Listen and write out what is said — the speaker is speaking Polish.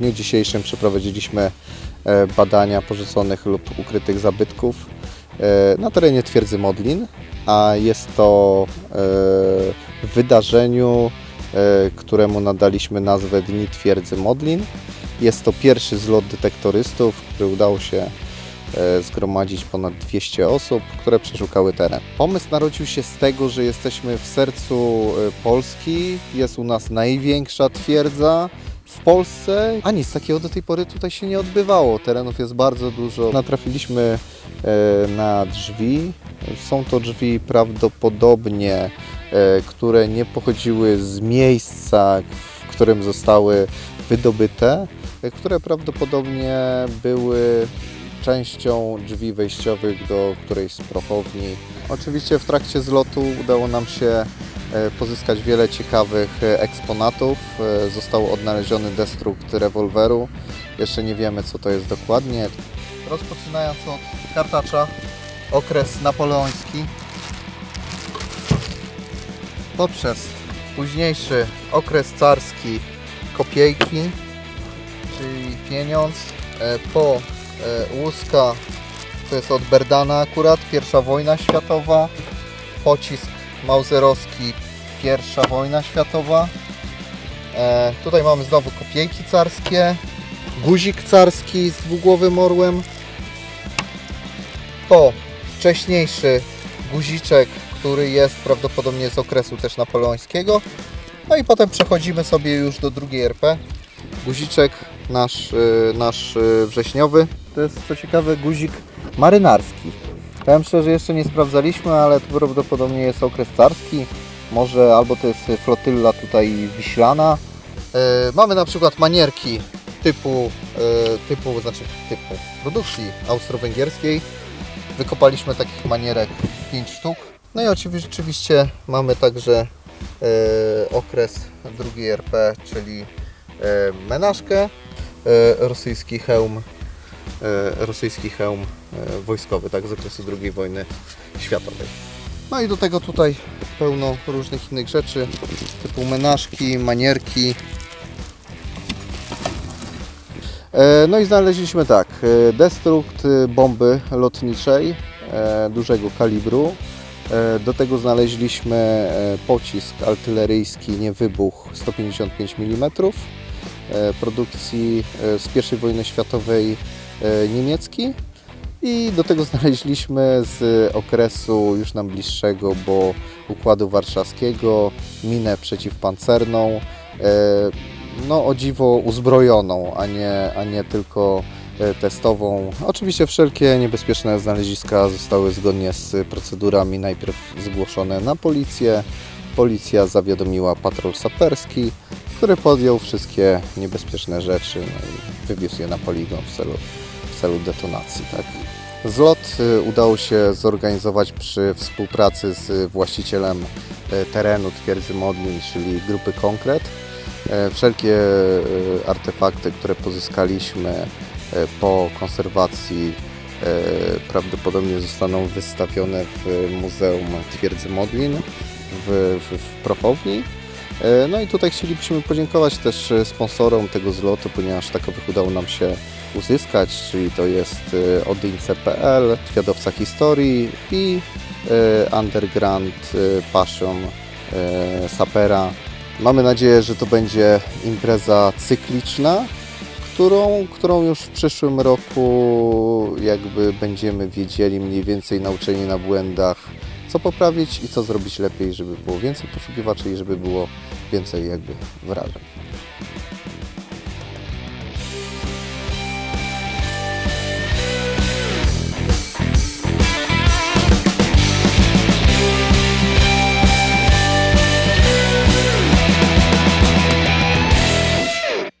dniu dzisiejszym przeprowadziliśmy e, badania porzuconych lub ukrytych zabytków e, na terenie twierdzy Modlin, a jest to e, wydarzeniu, któremu nadaliśmy nazwę Dni Twierdzy Modlin. Jest to pierwszy zlot detektorystów, który udało się zgromadzić ponad 200 osób, które przeszukały teren. Pomysł narodził się z tego, że jesteśmy w sercu Polski, jest u nas największa twierdza w Polsce, a nic takiego do tej pory tutaj się nie odbywało. Terenów jest bardzo dużo. Natrafiliśmy e, na drzwi. Są to drzwi prawdopodobnie, e, które nie pochodziły z miejsca, w którym zostały wydobyte, e, które prawdopodobnie były częścią drzwi wejściowych do którejś z prochowni. Oczywiście w trakcie zlotu udało nam się pozyskać wiele ciekawych e, eksponatów. E, Został odnaleziony destrukt rewolweru. Jeszcze nie wiemy co to jest dokładnie. Rozpoczynając od kartacza, okres napoleoński poprzez późniejszy okres carski kopiejki, czyli pieniądz, e, po e, łuska, to jest od Berdana akurat, pierwsza wojna światowa, pocisk mauserowski, pierwsza wojna światowa. E, tutaj mamy znowu kopiejki carskie, guzik carski z dwugłowym orłem, po wcześniejszy guziczek, który jest prawdopodobnie z okresu też napoleońskiego. No i potem przechodzimy sobie już do drugiej RP. Guziczek nasz, y, nasz y, wrześniowy. To jest co ciekawe guzik marynarski. Powiem szczerze, jeszcze nie sprawdzaliśmy, ale to prawdopodobnie jest okres carski. Może albo to jest flotylla tutaj wiślana. Y, mamy na przykład manierki typu, y, typu, znaczy typu produkcji austro-węgierskiej. Wykopaliśmy takich manierek 5 sztuk. No i oczywiście, mamy także e, okres drugiej RP, czyli e, menażkę, e, rosyjski hełm, rosyjski hełm e, wojskowy, tak, z okresu II wojny światowej. No i do tego tutaj pełno różnych innych rzeczy, typu menażki, manierki. E, No i znaleźliśmy tak, e, destrukt e, bomby lotniczej e, dużego kalibru. E, Do tego znaleźliśmy e, pocisk artyleryjski niewybuch 155 mm e, produkcji e, z I wojny światowej e, niemiecki. I do tego znaleźliśmy z okresu już nam bliższego, bo Układu Warszawskiego, minę przeciwpancerną, e, no o dziwo uzbrojoną, a nie, a nie tylko e, testową. Oczywiście wszelkie niebezpieczne znaleziska zostały zgodnie z procedurami najpierw zgłoszone na policję. Policja zawiadomiła patrol saperski, który podjął wszystkie niebezpieczne rzeczy no i wywiózł je na poligon w celu, celu detonacji. Tak. Zlot y, udało się zorganizować przy współpracy z właścicielem y, terenu twierdzy Modlin, czyli grupy Konkret. E, Wszelkie e, artefakty, które pozyskaliśmy e, po konserwacji e, prawdopodobnie zostaną wystawione w Muzeum Twierdzy Modlin w, w, w Prochowni. E, No i tutaj chcielibyśmy podziękować też e, sponsorom tego zlotu, ponieważ takowych udało nam się uzyskać, czyli to jest e, odyńce.pl, Świadowca Historii i Underground Passion Sapera. Mamy nadzieję, że to będzie impreza cykliczna, którą, którą już w przyszłym roku jakby będziemy wiedzieli mniej więcej nauczeni na błędach, co poprawić i co zrobić lepiej, żeby było więcej poszukiwaczy i żeby było więcej jakby wrażeń.